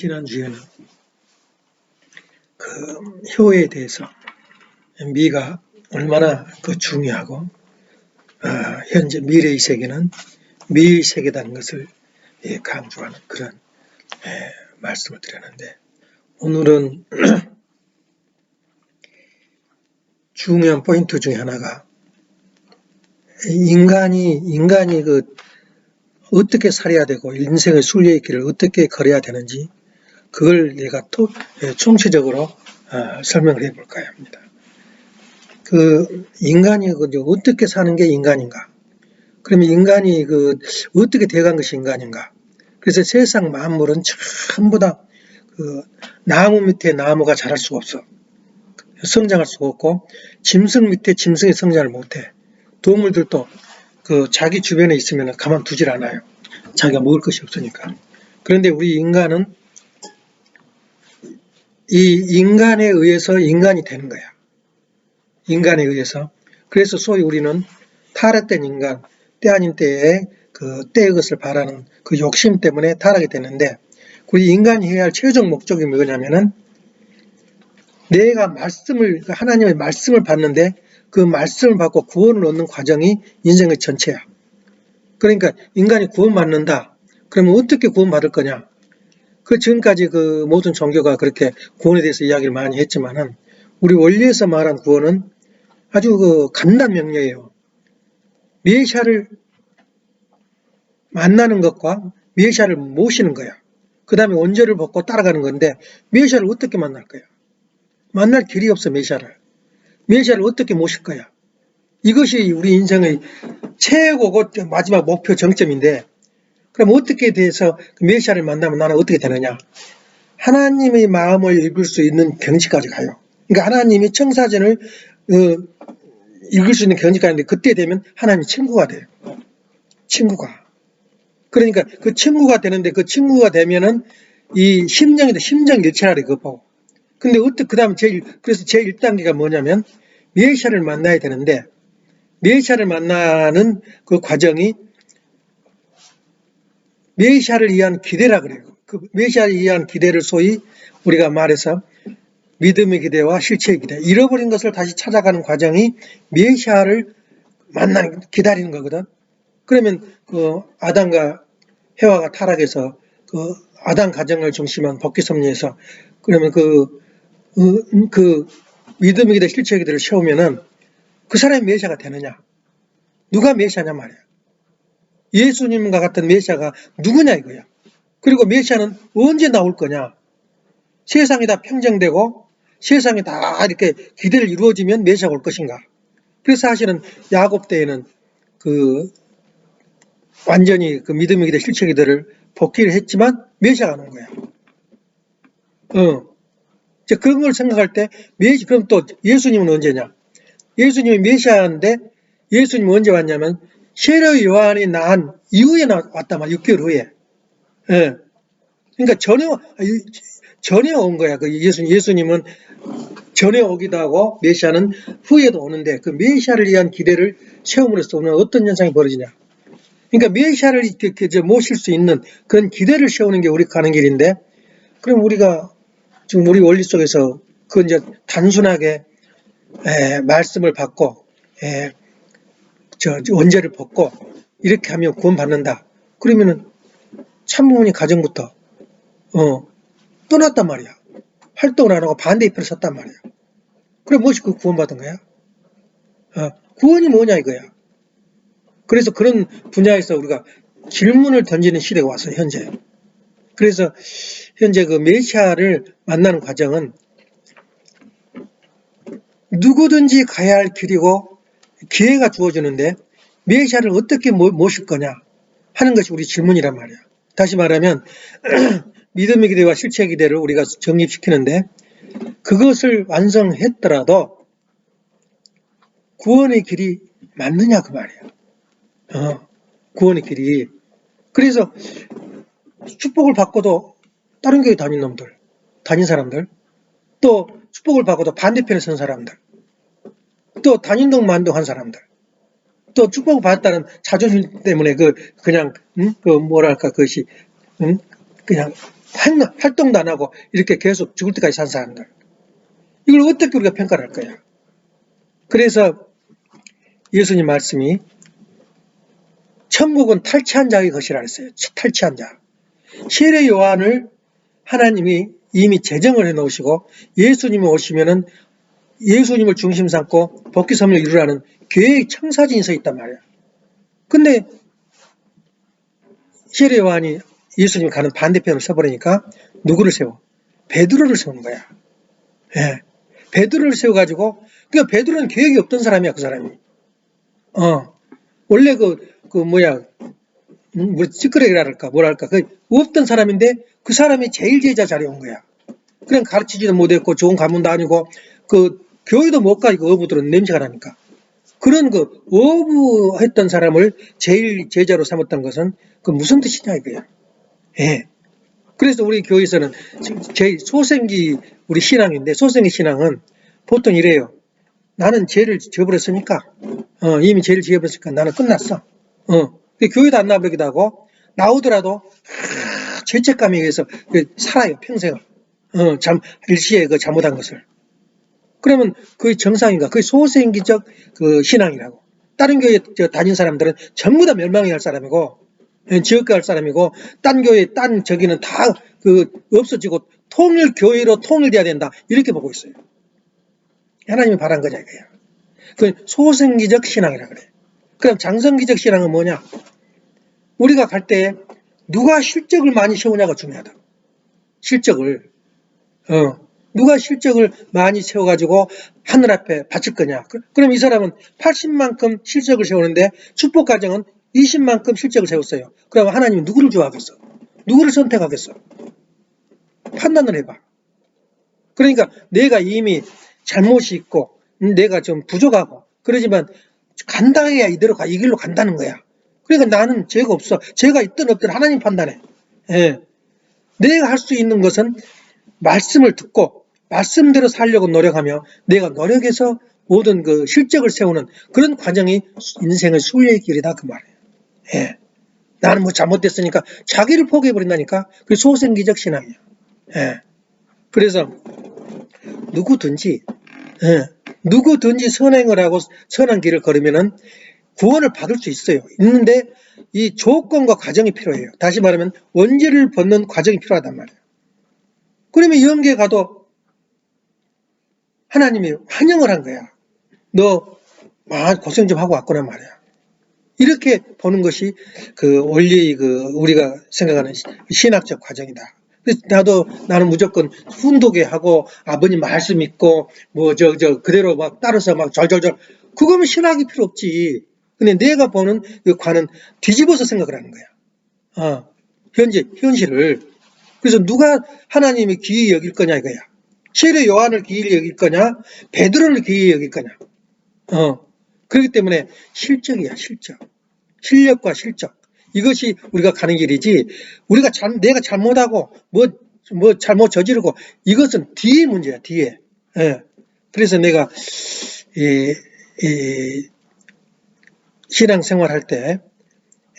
지난주에는 그 효에 대해서 미가 얼마나 그 중요하고 어, 현재 미래의 세계는 미의 세계다는 것을 예, 강조하는 그런 예, 말씀을 드렸는데 오늘은 중요한 포인트 중에 하나가 인간이 인간이 그 어떻게 살아야 되고 인생의 순리의 길을 어떻게 걸어야 되는지 그걸 내가 토, 예, 총체적으로 어, 설명을 해볼까 합니다. 그 인간이 어떻게 사는 게 인간인가? 그러면 인간이 그 어떻게 돼간 것이 인간인가? 그래서 세상 만물은 전부 다 그 나무 밑에 나무가 자랄 수가 없어. 성장할 수가 없고 짐승 밑에 짐승이 성장을 못해. 동물들도 그 자기 주변에 있으면 가만두질 않아요. 자기가 먹을 것이 없으니까. 그런데 우리 인간은 이 인간에 의해서 인간이 되는 거야. 인간에 의해서. 그래서 소위 우리는 타락된 인간, 때 아닌 때에 그 때의 것을 바라는 그 욕심 때문에 타락이 되는데 우리 인간이 해야 할 최종 목적이 뭐냐면은 내가 말씀을 하나님의 말씀을 받는데 그 말씀을 받고 구원을 얻는 과정이 인생의 전체야. 그러니까 인간이 구원받는다. 그러면 어떻게 구원받을 거냐? 그 지금까지 그 모든 종교가 그렇게 구원에 대해서 이야기를 많이 했지만은 우리 원리에서 말한 구원은 아주 그 간단 명료해요. 메시아를 만나는 것과 메시아를 모시는 거야. 그 다음에 원죄를 벗고 따라가는 건데 메시아를 어떻게 만날 거야? 만날 길이 없어 메시아를. 메시아를 어떻게 모실 거야? 이것이 우리 인생의 최고고 마지막 목표 정점인데 그럼 어떻게 돼서 그 메시아를 만나면 나는 어떻게 되느냐? 하나님의 마음을 읽을 수 있는 경지까지 가요. 그러니까 하나님이 청사전을 어, 읽을 수 있는 경지까지 가는데 그때 되면 하나님 친구가 돼요. 친구가. 그러니까 그 친구가 되는데 그 친구가 되면은 이 심령인데 심정 일체라를 그거 근데 어떻게 그 다음 제일 그래서 제 1단계가 뭐냐면 메시아를 만나야 되는데 메시아를 만나는 그 과정이 메시아를 위한 기대라 그래요. 그 메시아를 위한 기대를 소위 우리가 말해서 믿음의 기대와 실체의 기대, 잃어버린 것을 다시 찾아가는 과정이 메시아를 만나는 기다리는 거거든. 그러면 그 아담과 해와가 타락해서 그 아담 가정을 중심한 법기 섭리에서 그러면 그, 그, 그 믿음의 기대, 실체의 기대를 세우면은 그 사람이 메시아가 되느냐? 누가 메시아냐 말이야. 예수님과 같은 메시아가 누구냐 이거야. 그리고 메시아는 언제 나올 거냐? 세상이 다 평정되고 세상이 다 이렇게 기대를 이루어지면 메시아가 올 것인가? 그래서 사실은 야곱 때에는 그 완전히 그 믿음의 기대 실체 기대를 복귀를 했지만 메시아가 안온 거야. 어. 이제 그런 걸 생각할 때 메시 그럼 또 예수님은 언제냐? 예수님이 메시아인데 예수님 언제 왔냐면 셰르 요한이 낳은 이후에 왔단 말이야. 6개월 후에. 예. 그러니까 전혀 전혀 온 거야. 그 예수 예수님은 전에 오기도 하고 메시아는 후에도 오는데 그 메시아를 위한 기대를 세움으로써 오늘 어떤 현상이 벌어지냐. 그러니까 메시아를 이렇게 모실 수 있는 그런 기대를 세우는 게 우리 가는 길인데 그럼 우리가 지금 우리 원리 속에서 그 이제 단순하게 에, 말씀을 받고 에, 저 원죄를 벗고 이렇게 하면 구원받는다. 그러면은 참부모님 가정부터 어, 떠났단 말이야. 활동을 안 하고 반대 입장에 섰단 말이야. 그럼 무엇이 그 구원받은 거야? 어, 구원이 뭐냐 이거야. 그래서 그런 분야에서 우리가 질문을 던지는 시대가 왔어요, 현재. 그래서 현재 그 메시아를 만나는 과정은 누구든지 가야 할 길이고 기회가 주어지는데 메시아를 어떻게 모실 거냐 하는 것이 우리 질문이란 말이야. 다시 말하면 믿음의 기대와 실체 기대를 우리가 정립시키는데 그것을 완성했더라도 구원의 길이 맞느냐 그 말이야. 어, 구원의 길이. 그래서 축복을 받고도 다른 교회 다닌 놈들, 다닌 사람들, 또 축복을 받고도 반대편에 선 사람들, 또 단인동 만동한 사람들, 또 축복을 받았다는 자존심 때문에 그 그냥 음? 그 뭐랄까 그것이 음? 그냥 한- 활동도 안 하고 이렇게 계속 죽을 때까지 산 사람들. 이걸 어떻게 우리가 평가를 할 거야? 그래서 예수님 말씀이 천국은 탈취한 자의 것이라 했어요. 탈취한 자. 세례 요한을 하나님이 이미 제정을 해 놓으시고 예수님이 오시면은 예수님을 중심 삼고 복귀 섬을 이루라는 교회의 청사진이 서 있단 말이야. 근데 세례 요한이 예수님이 가는 반대편을 서버리니까 누구를 세워? 베드로를 세우는 거야. 예. 베드로를 세워가지고, 그 베드로는 계획이 없던 사람이야, 그 사람이. 어. 원래 그, 그 뭐야, 음, 뭐 찌끄레기랄까, 뭐랄까, 그 없던 사람인데 그 사람이 제일 제자 자리에 온 거야. 그냥 가르치지도 못했고, 좋은 가문도 아니고, 그 교회도 못 가, 이거 어부들은 냄새가 나니까. 그런 그 어부했던 사람을 제일 제자로 삼았던 것은 그 무슨 뜻이냐 이거야. 예. 그래서 우리 교회에서는 제 소생기 우리 신앙인데 소생기 신앙은 보통 이래요. 나는 죄를 지어버렸으니까 어, 이미 죄를 지어버렸으니까 나는 끝났어. 어. 그 교회도 안 나버리기도 하고 나오더라도 하, 죄책감에 의해서 그 살아요 평생을. 어, 참 일시에 그 잘못한 것을. 그러면 그게 정상인가? 그게 소생기적 그 신앙이라고. 다른 교회 저 다닌 사람들은 전부 다 멸망해야 할 사람이고, 예, 지옥가 할 사람이고, 딴 교회, 딴 저기는 다 그 없어지고 통일 교회로 통일돼야 된다. 이렇게 보고 있어요. 하나님이 바란 거냐 이거야. 그 소생기적 신앙이라 그래. 그럼 장성기적 신앙은 뭐냐? 우리가 갈 때 누가 실적을 많이 세우냐가 중요하다. 실적을. 어. 누가 실적을 많이 세워가지고 하늘 앞에 바칠 거냐. 그- 그럼 이 사람은 80만큼 실적을 세우는데 축복 가정은 20만큼 실적을 세웠어요. 그럼 하나님은 누구를 좋아하겠어? 누구를 선택하겠어? 판단을 해봐. 그러니까 내가 이미 잘못이 있고 음, 내가 좀 부족하고 그러지만 간다 해야 이대로 가, 이 길로 간다는 거야. 그러니까 나는 죄가 없어. 죄가 있든 없든 하나님 판단해. 예. 내가 할 수 있는 것은 말씀을 듣고 말씀대로 살려고 노력하며 내가 노력해서 모든 그 실적을 세우는 그런 과정이 인생의 순례의 길이다 그 말이에요. 예. 나는 뭐 잘못됐으니까 자기를 포기해버린다니까 그게 소생기적 신앙이야. 예. 그래서 누구든지 예. 누구든지 선행을 하고 선한 길을 걸으면은 구원을 받을 수 있어요. 있는데 이 조건과 과정이 필요해요. 다시 말하면 원죄를 벗는 과정이 필요하단 말이에요. 그러면 영계 가도 하나님이 환영을 한 거야. 너 아, 고생 좀 하고 왔구나 말이야. 이렇게 보는 것이 그 원리 그 우리가 생각하는 시- 신학적 과정이다. 나도 나는 무조건 훈독에 하고 아버님 말씀 믿고 뭐 저 저 그대로 막 따라서 막 절절절 그거면 신학이 필요 없지. 근데 내가 보는 그 관은 뒤집어서 생각을 하는 거야. 어, 현재 현실을 그래서 누가 하나님이 귀히 여길 거냐 이거야. 세례 요한을 귀히 여길 거냐, 베드로를 귀히 여길 거냐. 어, 그렇기 때문에 실적이야 실적. 실력과 실적. 이것이 우리가 가는 길이지. 우리가 잘, 내가 잘못하고 뭐, 뭐 잘못 저지르고 이것은 뒤에 문제야 뒤에. 예. 그래서 내가 이, 이 신앙생활 할 때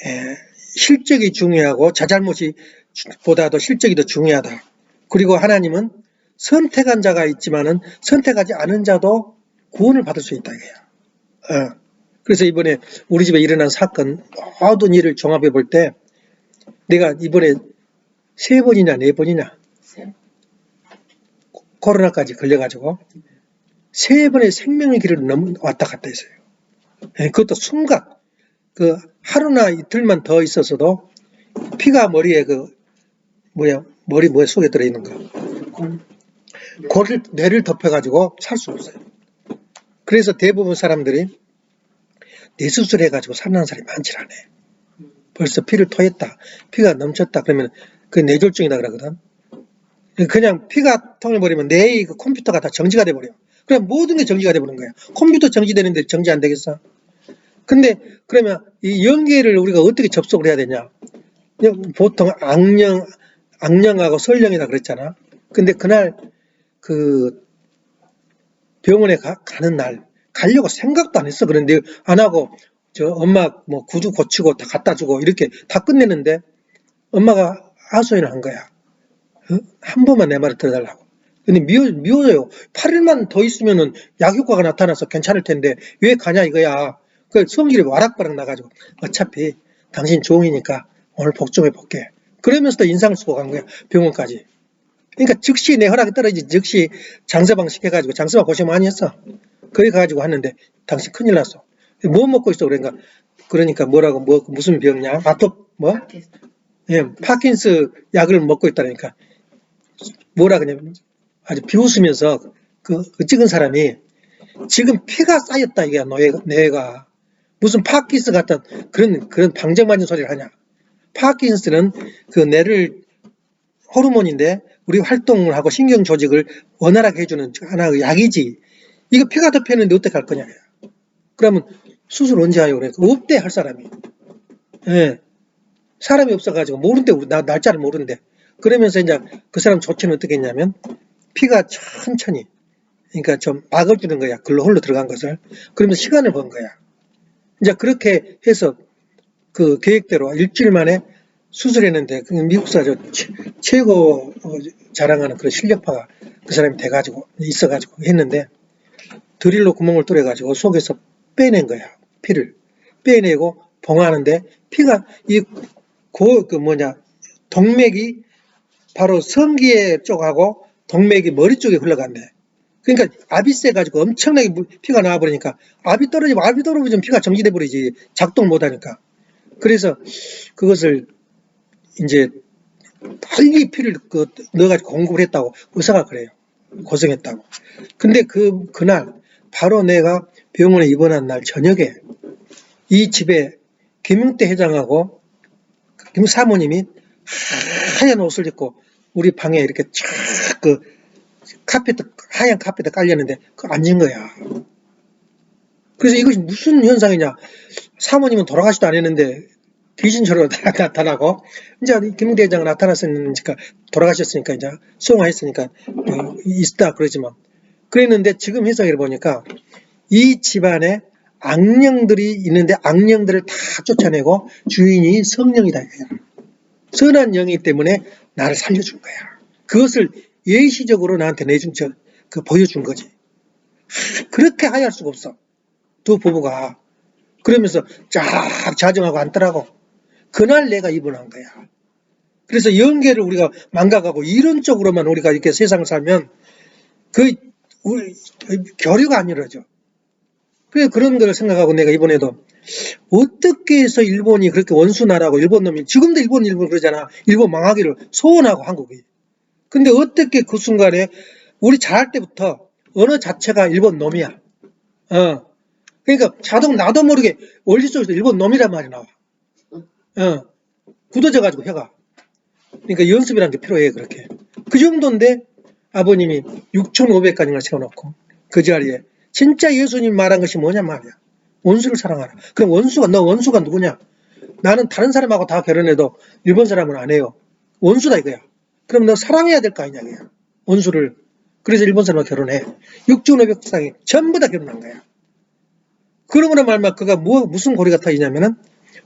예, 실적이 중요하고 자잘못이 주- 보다도 실적이 더 중요하다. 그리고 하나님은 선택한 자가 있지만은 선택하지 않은 자도 구원을 받을 수 있다 이거야. 어. 그래서 이번에 우리 집에 일어난 사건 모든 일을 종합해 볼 때 내가 이번에 세 번이냐 네 번이냐 코로나까지 걸려가지고 세 번의 생명의 길을 넘 왔다 갔다 했어요. 예, 그것도 순간 그 하루나 이틀만 더 있었어도 피가 머리에 그 뭐야 머리 뭐에 속에 들어 있는 거 고를 뇌를 덮여가지고 살 수 없어요. 그래서 대부분 사람들이 뇌수술 해가지고 살아난 사람이 많지 않아. 벌써 피를 토했다, 피가 넘쳤다 그러면 그 뇌졸중이다 그러거든. 그냥 피가 통해버리면 뇌의 그 컴퓨터가 다 정지가 돼버려. 그냥 모든 게 정지가 돼버린 거야. 컴퓨터 정지되는데 정지 안 되겠어? 근데 그러면 이 연계를 우리가 어떻게 접속을 해야 되냐? 보통 악령, 악령하고 설령이다 그랬잖아. 근데 그날 그 병원에 가, 는 날, 가려고 생각도 안 했어. 그런데 안 하고 저 엄마 뭐 구두 고치고 다 갖다 주고 이렇게 다 끝냈는데 엄마가 하소연을 한 거야. 어? 한 번만 내 말을 들어달라고. 근데 미워, 미워요. 8일만 더 있으면은 약효과가 나타나서 괜찮을 텐데 왜 가냐 이거야. 그 성질이 와락바락 나가지고 어차피 당신 종이니까 오늘 복좀 해볼게. 그러면서 도 인상을 쓰고 간 거야. 병원까지. 그러니까 즉시 내 허락이 떨어진 즉시 장서방 시켜가지고 장서방 고생 많이 했어. 거기 가가지고 하는데 당신 큰일 났어. 뭐 먹고 있어 그러니까 그러니까 뭐라고 뭐 무슨 병이냐? 아토 뭐? 예, 파킨스 약을 먹고 있다니까 뭐라 그냥 아주 비웃으면서 그, 그 찍은 사람이 지금 피가 쌓였다 이게 뇌가, 뇌가 무슨 파킨스 같은 그런 그런 방정맞은 소리를 하냐? 파킨스는 그 뇌를 호르몬인데 우리 활동을 하고 신경 조직을 원활하게 해주는 하나의 약이지. 이거 피가 덮였는데 어떻게 할 거냐? 그러면 수술 언제 하요? 그래. 없대 할 사람이. 예. 사람이 없어가지고 모른대 우리 나 날짜를 모른대. 그러면서 이제 그 사람 조치는 어떻게 했냐면 피가 천천히 그러니까 좀 막아주는 거야. 글로 홀로 들어간 것을. 그러면서 시간을 번 거야. 이제 그렇게 해서 그 계획대로 일주일 만에 수술했는데 그 미국사 저 최- 최고 어, 자랑하는 그런 실력파가 그 사람이 돼가지고 있어가지고 했는데 드릴로 구멍을 뚫어가지고 속에서 빼낸 거야 피를 빼내고 봉하는데 피가 이고그 뭐냐 동맥이 바로 성기의 쪽하고 동맥이 머리 쪽에 흘러간대. 그러니까 압이 세가지고 엄청나게 물- 피가 나와버리니까 압이 떨어지면 압이 떨어지면 피가 정지돼 버리지 작동 못하니까. 그래서 그것을 이제 빨리 피를 그 넣어가지고 공급을 했다고 의사가 그래요. 고생했다고. 근데 그 그날 바로 내가 병원에 입원한 날 저녁에 이 집에 김용태 회장하고 김 사모님이 하얀 옷을 입고 우리 방에 이렇게 쫙그 카페트 하얀 카페트 깔렸는데 그 앉은 거야. 그래서 이것이 무슨 현상이냐? 사모님은 돌아가시도 안 했는데 귀신처럼 나타나고 이제 김웅대 회장은 나타났으니까 돌아가셨으니까 이제 수용하셨으니까 어, 있다 그러지만 그랬는데 지금 해석을 보니까 이 집안에 악령들이 있는데 악령들을 다 쫓아내고 주인이 성령이다. 선한 영이기 때문에 나를 살려준 거야. 그것을 예시적으로 나한테 내준 저, 그 보여준 거지. 하, 그렇게 하야 할 수가 없어. 두 부부가 그러면서 쫙 자정하고 앉더라고. 그날 내가 입원한 거야. 그래서 연계를 우리가 망각하고 이런 쪽으로만 우리가 이렇게 세상을 살면 그 우리 교류가 안 이루어져. 그래 그런 걸 생각하고 내가 이번에도 어떻게 해서 일본이 그렇게 원수나라고 일본 놈이 지금도 일본 일본 그러잖아. 일본 망하기를 소원하고 한국이. 근데 어떻게 그 순간에 우리 자랄 때부터 언어 자체가 일본 놈이야. 어. 그러니까 자동 나도 모르게 원리 속에서 일본 놈이란 말이 나와. 어. 굳어져가지고 혀가. 그러니까 연습이라는 게 필요해 그렇게. 그 정도인데 아버님이 6,500가지를 세워놓고 그 자리에 진짜 예수님 말한 것이 뭐냐 말이야. 원수를 사랑하라. 그럼 원수가 너 원수가 누구냐? 나는 다른 사람하고 다 결혼해도 일본 사람은 안 해요. 원수다 이거야. 그럼 너 사랑해야 될 거 아니냐 이거야. 원수를. 그래서 일본 사람하고 결혼해. 6,500쌍이 전부 다 결혼한 거야. 그러므로 말마 그가 뭐, 무슨 고리가 터지냐면은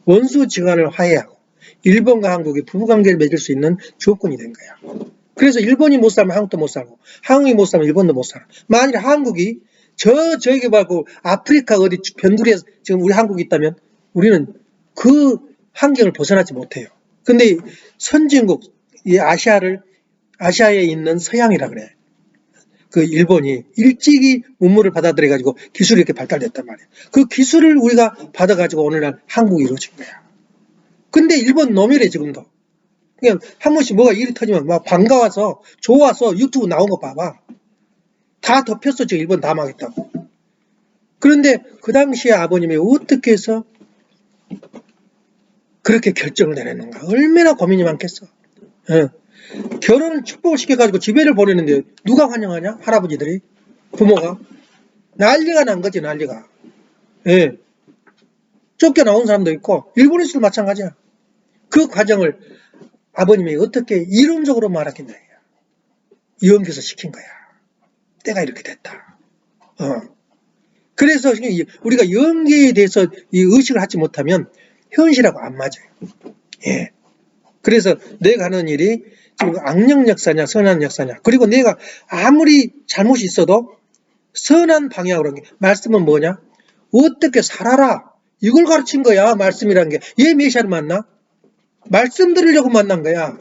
원수 지간을 화해하고 일본과 한국이 부부관계를 맺을 수 있는 조건이 된 거야. 그래서 일본이 못 살면 한국도 못 살고 한국이 못 살면 일본도 못 살아. 만일 한국이 저 저기 말고 아프리카 어디 변두리에 지금 우리 한국이 있다면 우리는 그 환경을 벗어나지 못해요. 근데 선진국 이 아시아를 아시아에 있는 서양이라 그래. 그 일본이 일찍이 문물을 받아들여 가지고 기술이 이렇게 발달됐단 말이야. 그 기술을 우리가 받아 가지고 오늘날 한국이 이루어진 거야. 근데 일본 놈이래 지금도. 그냥 한 번씩 뭐가 일이 터지면 막 반가워서 좋아서 유튜브 나온 거 봐봐. 다 덮였어 지금 일본 다 망했다고. 그런데 그 당시에 아버님이 어떻게 해서 그렇게 결정을 내렸는가? 얼마나 고민이 많겠어. 예. 결혼을 축복을 시켜가지고 집에를 보내는데 누가 환영하냐? 할아버지들이 부모가 난리가 난 거지 난리가. 예. 쫓겨 나온 사람도 있고 일본에서도 마찬가지야. 그 과정을 아버님이 어떻게 이론적으로 말하겠냐. 이혼교서 시킨 거야. 때가 이렇게 됐다. 어. 그래서 이- 우리가 연계에 대해서 이 의식을 하지 못하면 현실하고 안 맞아요. 예. 그래서 내가 하는 일이 악령 역사냐 선한 역사냐. 그리고 내가 아무리 잘못이 있어도 선한 방향으로 게 말씀은 뭐냐? 어떻게 살아라. 이걸 가르친 거야 말씀이란 게얘 메시아를 만나? 말씀 드리려고 만난 거야.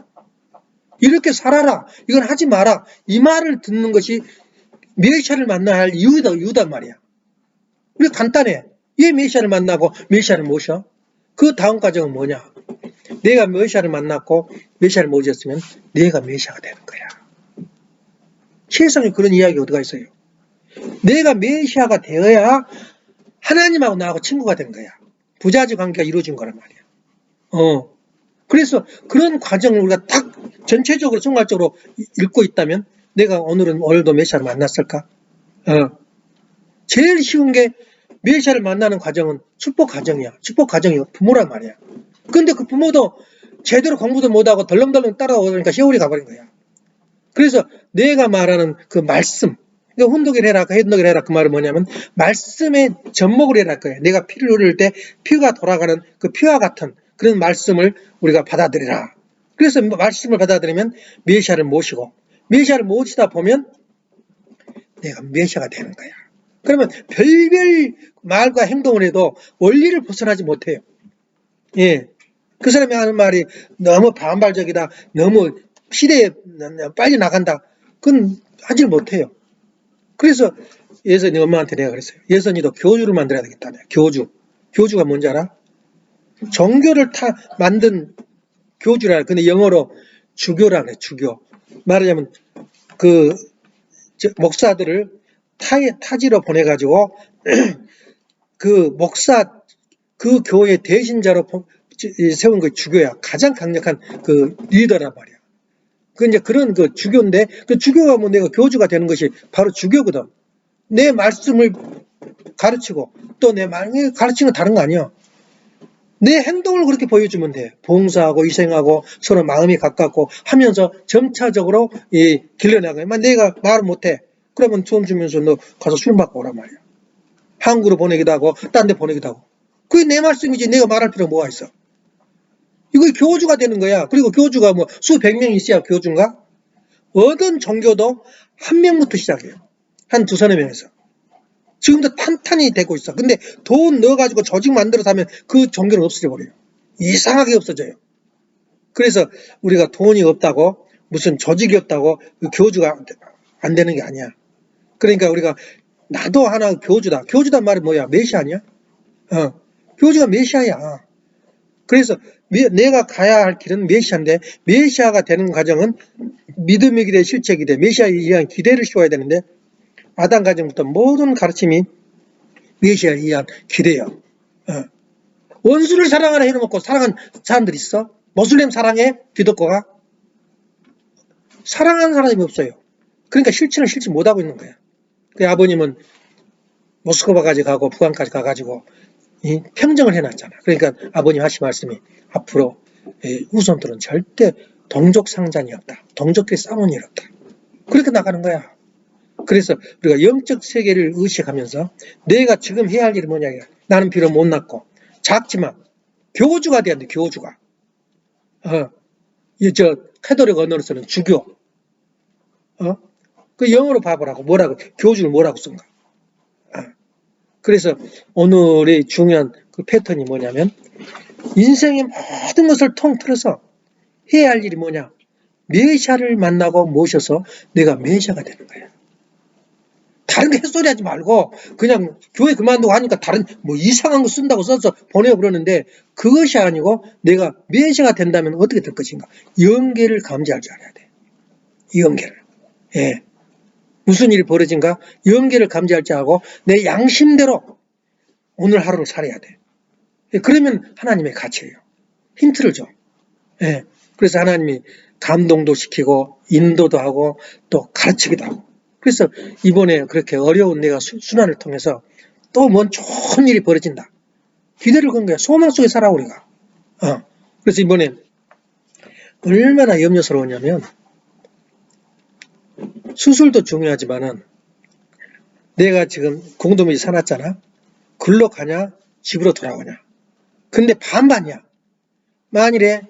이렇게 살아라. 이건 하지 마라. 이 말을 듣는 것이 메시아를 만나야 할 이유다 이유단 말이야. 우리 간단해. 얘 메시아를 만나고 메시아를 모셔. 그 다음 과정은 뭐냐 내가 메시아를 만났고 메시아를 모셨으면 내가 메시아가 되는 거야. 세상에 그런 이야기 어디가 있어요? 내가 메시아가 되어야 하나님하고 나하고 친구가 된 거야. 부자지 관계가 이루어진 거란 말이야. 어. 그래서 그런 과정을 우리가 딱 전체적으로 총괄적으로 읽고 있다면 내가 오늘은 오늘도 메시아를 만났을까? 어. 제일 쉬운 게 메시아를 만나는 과정은 축복 과정이야. 축복 과정이 부모란 말이야. 근데 그 부모도 제대로 공부도 못하고 덜렁덜렁 따라오니까 세월이 가버린 거야. 그래서 내가 말하는 그 말씀, 그러니까 혼독을 해라, 해독을 해라 그 말은 뭐냐면 말씀의 접목을 해라 거예요. 내가 피를 흘릴 때 피가 돌아가는 그 피와 같은 그런 말씀을 우리가 받아들이라. 그래서 말씀을 받아들이면 메시아를 모시고 메시아를 모시다 보면 내가 메시아가 되는 거야. 그러면 별별 말과 행동을 해도 원리를 벗어나지 못해요. 예. 그 사람이 하는 말이 너무 반발적이다. 너무 시대에 빨리 나간다. 그건 하질 못해요. 그래서 예선이 엄마한테 내가 그랬어요. 예선이도 교주를 만들어야 되겠다. 교주. 교주가 뭔지 알아? 종교를 타, 만든 교주라. 근데 영어로 주교라 그래, 주교. 말하자면 그, 저, 목사들을 타, 타지로 보내가지고 그 목사, 그 교회 대신자로 세운 그 주교야. 가장 강력한 그 리더란 말이야. 그 이제 그런 그 주교인데 그 주교가 뭐 내가 교주가 되는 것이 바로 주교거든. 내 말씀을 가르치고 또 내 말을 가르치는 건 다른 거 아니야. 내 행동을 그렇게 보여주면 돼. 봉사하고 희생하고 서로 마음이 가깝고 하면서 점차적으로 이 길러나가요. 만 내가 말을 못해. 그러면 돈 주면서 너 가서 술 먹고 오란 말이야. 한국으로 보내기도 하고 딴 데 보내기도 하고. 그게 내 말씀이지 내가 말할 필요가 뭐가 있어. 이거 교주가 되는 거야. 그리고 교주가 뭐 수백 명 있어야 교주인가? 어떤 종교도 한 명부터 시작해요. 한 두 서너 명에서. 지금도 탄탄히 되고 있어. 근데 돈 넣어가지고 조직 만들어서 하면 그 종교는 없어져 버려요. 이상하게 없어져요. 그래서 우리가 돈이 없다고 무슨 조직이 없다고 그 교주가 안 되는 게 아니야. 그러니까 우리가 나도 하나 교주다. 교주단 말이 뭐야? 메시 아니야? 어. 교주가 메시아야. 그래서 내가 가야 할 길은 메시아인데 메시아가 되는 과정은 믿음의 기대, 실체 기대, 메시아에 의한 기대를 씌워야 되는데 아담 과정부터 모든 가르침이 메시아에 의한 기대야. 어. 원수를 사랑하라 해놓고 사랑한 사람들 있어? 모슬렘 사랑해? 기독교가? 사랑하는 사람이 없어요. 그러니까 실체를 실체 못하고 있는 거야. 그 아버님은 모스크바까지 가고 북한까지 가가지고 평정을 해놨잖아. 그러니까 아버님 하신 말씀이 앞으로 후손들은 절대 동족 상잔이 없다. 동족끼리 일 없다. 그렇게 나가는 거야. 그래서 우리가 영적 세계를 의식하면서 내가 지금 해야 할 일이 뭐냐. 나는 비록 못났고 작지만 교주가 돼. 교주가. 어, 이저 카톨릭 언어로서는 주교. 어? 그 영어로 봐보라고 뭐라고 교주를 뭐라고 쓴가. 그래서 오늘의 중요한 그 패턴이 뭐냐면 인생의 모든 것을 통틀어서 해야 할 일이 뭐냐? 메시아를 만나고 모셔서 내가 메시아가 되는 거야. 다른 거 햇소리 하지 말고 그냥 교회 그만두고 하니까 다른 뭐 이상한 거 쓴다고 써서 보내고 그러는데 그것이 아니고 내가 메시아가 된다면 어떻게 될 것인가? 연계를 감지할 줄 알아야 돼. 연계를. 예. 무슨 일이 벌어진가? 연계를 감지할 줄 알고 내 양심대로 오늘 하루를 살아야 돼. 예, 그러면 하나님의 가치예요. 힌트를 줘. 예. 그래서 하나님이 감동도 시키고 인도도 하고 또 가르치기도 하고. 그래서 이번에 그렇게 어려운 내가 순환을 통해서 또 뭔 좋은 일이 벌어진다. 기대를 건 거야. 소망 속에 살아 우리가. 어. 그래서 이번에 얼마나 염려스러웠냐면 수술도 중요하지만은 내가 지금 공동묘지 사놨잖아. 글로 가냐 집으로 돌아오냐. 근데 반반이야. 만일에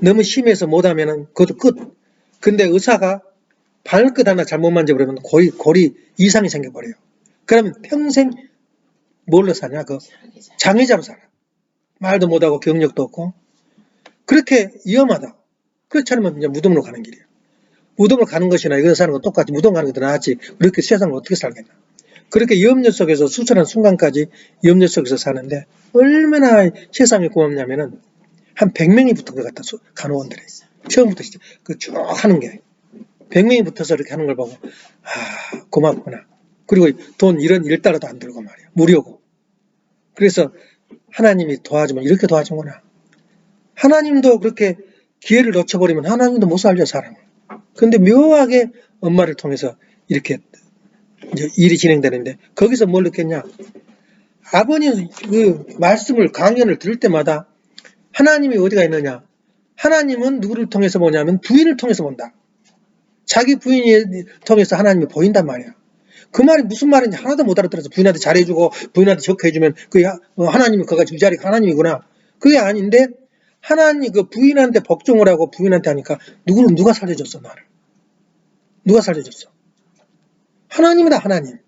너무 심해서 못하면은 그것도 끝. 근데 의사가 발끝 하나 잘못 만져버리면 골이, 골이 이상이 생겨버려요. 그러면 평생 뭘로 사냐? 그 장애자로 살아. 말도 못하고 경력도 없고. 그렇게 위험하다. 그렇지 않으면 이제 무덤으로 가는 길이에요. 무덤을 가는 것이나 이거 사는 거 똑같이 무덤 가는 것도 나았지. 그렇게 세상을 어떻게 살겠나. 그렇게 염려 속에서 수술한 순간까지 염려 속에서 사는데 얼마나 세상이 고맙냐면은 한 100명이 붙은 것 같다. 수- 간호원들이. 처음부터 진짜 그쭉 하는 게. 100명이 붙어서 이렇게 하는 걸 보고 아 고맙구나. 그리고 돈 이런 일달러도 안 들고 말이야. 무료고. 그래서 하나님이 도와주면 이렇게 도와주구나. 하나님도 그렇게 기회를 놓쳐버리면 하나님도 못 살려 사람을. 근데 묘하게 엄마를 통해서 이렇게 일이 진행되는데 거기서 뭘 느꼈냐? 아버님 그 말씀을 강연을 들을 때마다 하나님이 어디가 있느냐? 하나님은 누구를 통해서 보냐면 부인을 통해서 본다. 자기 부인을 통해서 하나님이 보인단 말이야. 그 말이 무슨 말인지 하나도 못 알아들어서 부인한테 잘해주고 부인한테 적해주면 그 하나님이 그가 그 자리 하나님이구나. 그게 아닌데 하나님 그 부인한테 복종을 하고 부인한테 하니까 누구를 누가 살려줬어 나를? 누가 살려줬어? 하나님이다 하나님.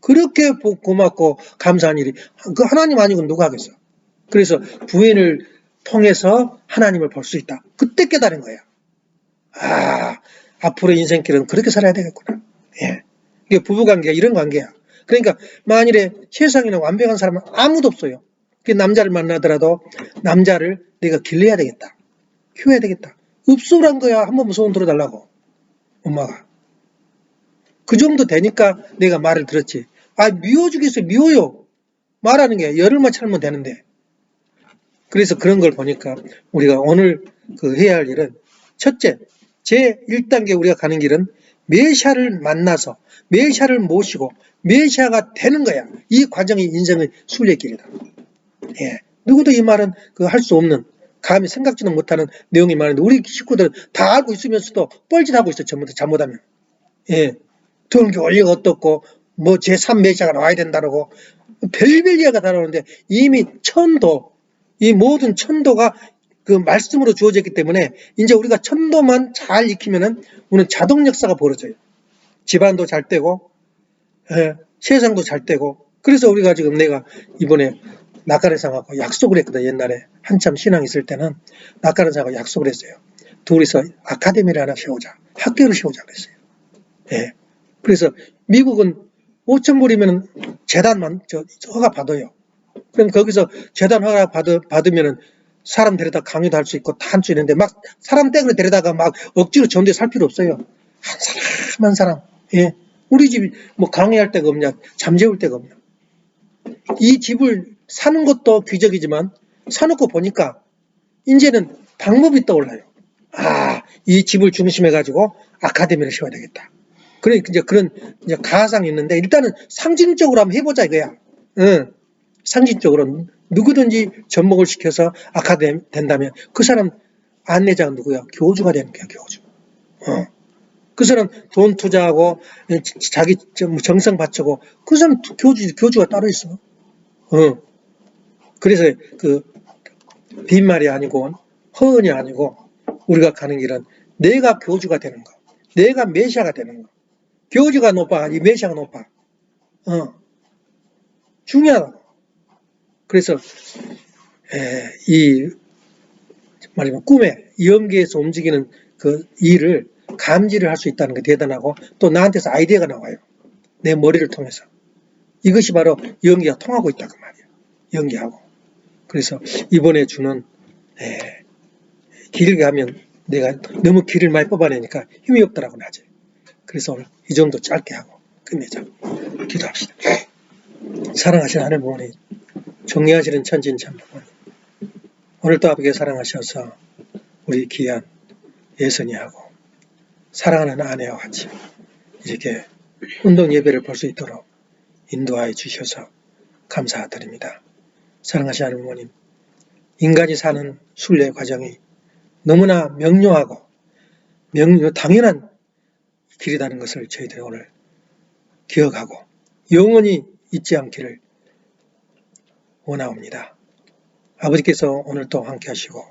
그렇게 보- 고맙고 감사한 일이 그 하나님 아니고 누가 하겠어? 그래서 부인을 통해서 하나님을 볼 수 있다. 그때 깨달은 거야. 아 앞으로 인생길은 그렇게 살아야 되겠구나. 예. 이게 부부관계가 이런 관계야. 그러니까 만일에 세상에는 완벽한 사람은 아무도 없어요. 그 남자를 만나더라도 남자를 내가 길러야 되겠다. 키워야 되겠다. 읍소란 거야. 한 번만 소원 들어달라고. 엄마가. 그 정도 되니까 내가 말을 들었지. 아, 미워 죽겠어. 미워요. 말하는 게 열흘만 참으면 되는데. 그래서 그런 걸 보니까 우리가 오늘 그 해야 할 일은 첫째, 제 1단계 우리가 가는 길은 메시아를 만나서 메시아를 모시고 메시아가 되는 거야. 이 과정이 인생의 순례길이다. 예. 누구도 이 말은 그 할 수 없는 감히 생각지도 못하는 내용이 많은데 우리 식구들 다 알고 있으면서도 뻘짓하고 있어 전부 다 잘못하면. 예. 등기 원리가 어떻고 뭐 제3 메시아가 나와야 된다고 별별 이야기가 다 나오는데 이미 천도 이 모든 천도가 그 말씀으로 주어졌기 때문에 이제 우리가 천도만 잘 익히면은 우리는 자동 역사가 벌어져요. 집안도 잘 되고 예, 세상도 잘 되고 그래서 우리가 지금 내가 이번에 낙가래상하고 약속을 했거든 옛날에 한참 신앙 있을 때는 낙가래상하고 약속을 했어요. 둘이서 아카데미를 하나 세우자 학교를 세우자 그랬어요. 예. 그래서 미국은 5천 불이면 재단만 저 허가 받아요. 그럼 거기서 재단 허가 받으, 받으면은 사람 데려다 강의도 할 수 있고 다 할 수 있는데 막 사람 댁으로 데려다가 막 억지로 전도에 살 필요 없어요. 한 사람 한 사람. 예. 우리 집이 뭐 강의할 데가 없냐, 잠재울 데가 없냐. 이 집을 사는 것도 귀적이지만 사놓고 보니까 이제는 방법이 떠올라요. 아, 이 집을 중심해 가지고 아카데미를 세워야 되겠다. 그래 이제 그런 이제 가상이 있는데 일단은 상징적으로 한번 해보자 이거야. 응. 상징적으로 누구든지 접목을 시켜서 아카데미 된다면 그 사람 안내자가 누구야? 교주가 되는 거야 교주. 어. 그 사람 돈 투자하고 자기 정성 바치고 그 사람 교주 교주가 따로 있어. 어. 그래서 그 빈말이 아니고 허언이 아니고 우리가 가는 길은 내가 교주가 되는 거, 내가 메시아가 되는 거. 교주가 높아, 이 메시아가 높아. 어. 중요하다. 그래서 에, 이 말하면 꿈에 염계에서 움직이는 그 일을 감지를 할 수 있다는 게 대단하고 또 나한테서 아이디어가 나와요. 내 머리를 통해서. 이것이 바로 연기가 통하고 있다 그 말이야. 연기하고. 그래서 이번에 주는 에, 길게 하면 내가 너무 길을 많이 뽑아내니까 힘이 없더라고 낮에. 그래서 오늘 이 정도 짧게 하고 끝내자. 기도합시다. 사랑하신 하늘 부모님, 정리하시는 천진 참 부모 오늘도 아버지 사랑하셔서 우리 귀한 예선이하고 사랑하는 아내와 같이 이렇게 운동 예배를 볼 수 있도록 인도하여 주셔서 감사드립니다. 사랑하신 하늘 부모님, 인간이 사는 순례 과정이 너무나 명료하고 명료 당연한 길이라는 것을 저희들이 오늘 기억하고 영원히 잊지 않기를 원하옵니다. 아버지께서 오늘 또 함께 하시고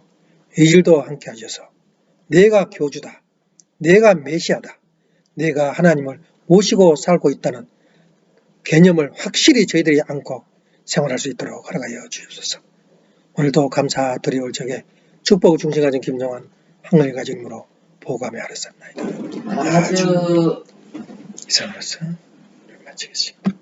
이 일도 함께 하셔서 내가 교주다. 내가 메시아다. 내가 하나님을 모시고 살고 있다는 개념을 확실히 저희들이 안고 생활할 수 있도록 허락하여 주옵소서. 오늘도 감사드리올 적에 축복을 중심 가진 김정환 항을 가진 으로 보감에 아뢰었나이다. 아주 이상으로서 마치겠습니다.